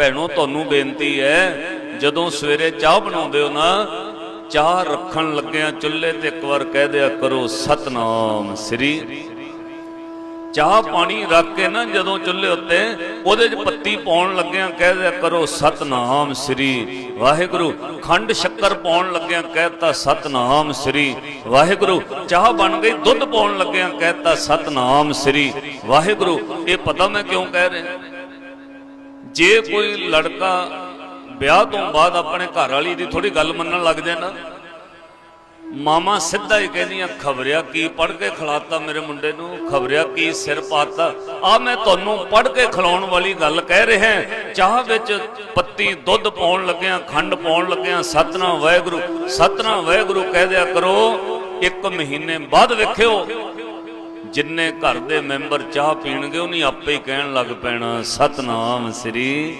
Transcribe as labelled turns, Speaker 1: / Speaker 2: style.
Speaker 1: ਭੈਣੋ, ਤੁਹਾਨੂੰ ਬੇਨਤੀ ਹੈ, ਜਦੋਂ ਸਵੇਰੇ ਚਾਹ ਬਣਾਉਂਦੇ ਹੋ ਨਾ, ਚਾਹ ਰੱਖਣ ਲੱਗਿਆਂ ਚੁੱਲ੍ਹੇ ਤੇ ਇੱਕ ਵਾਰ ਕਹਿ ਦਿਆ ਕਰੋ, ਸਤਨਾਮ ਸ੍ਰੀ। ਚਾਹ ਪਾਣੀ ਰੱਖ ਕੇ ਨਾ ਜਦੋਂ ਚੁੱਲ੍ਹੇ ਉੱਤੇ, ਉਹਦੇ 'ਚ ਪੱਤੀ ਪਾਉਣ ਲੱਗਿਆਂ ਕਹਿ ਦਿਆ ਕਰੋ, ਸਤਨਾਮ ਸ੍ਰੀ। ਵਾਹਿਗੁਰੂ, ਖੰਡ ਸ਼ੱਕਰ ਪਾਉਣ ਲੱਗਿਆਂ ਕਹਿਤਾ ਸਤਨਾਮ ਸ੍ਰੀ। ਵਾਹਿਗੁਰੂ, ਚਾਹ ਬਣ ਗਈ, ਦੁੱਧ ਪਾਉਣ ਲੱਗਿਆਂ ਕਹਿਤਾ ਸਤਨਾਮ ਸ੍ਰੀ। ਵਾਹਿਗੁਰੂ, ਇਹ ਪਤਾ ਮੈਂ ਕਿਉਂ ਕਹਿ ਰਿਹਾ? ਜੇ ਕੋਈ ਲੜਕਾ ਵਿਆਹ ਤੋਂ ਬਾਅਦ ਆਪਣੇ ਘਰ ਵਾਲੀ ਦੀ ਥੋੜੀ ਗੱਲ ਮੰਨਣ ਲੱਗ ਜਾਏ ਨਾ, ਮਾਮਾ ਸਿੱਧਾ ਹੀ ਕਹਿੰਦੀਆਂ ਖਬਰਿਆ ਕੀ ਪੜ ਕੇ ਖਿਲਾਤਾ ਮੇਰੇ ਮੁੰਡੇ ਨੂੰ, ਖਬਰਿਆ ਕੀ ਸਿਰ ਪਾਤਾ। ਆ ਮੈਂ ਤੁਹਾਨੂੰ ਪੜ ਕੇ ਖਿਲਾਉਣ ਵਾਲੀ ਗੱਲ ਕਹਿ ਰਿਹਾ ਚਾਹ ਵਿੱਚ ਪੱਤੀ ਦੁੱਧ ਪਾਉਣ ਲੱਗਿਆਂ, ਖੰਡ ਪਾਉਣ ਲੱਗਿਆਂ, ਸਤਨਾਮ ਵਾਹਿਗੁਰੂ ਸਤਨਾਮ ਵਾਹਿਗੁਰੂ ਕਹਿ ਦਿਆ ਕਰੋ, ਇੱਕ ਮਹੀਨੇ ਬਾਅਦ ਵੇਖਿਓ ਜਿੰਨੇ ਘਰ ਦੇ ਮੈਂਬਰ ਚਾਹ ਪੀਣਗੇ ਉਹਨੇ ਆਪੇ ਹੀ ਕਹਿਣ ਲੱਗ ਪੈਣਾ ਸਤਨਾਮ ਸ੍ਰੀ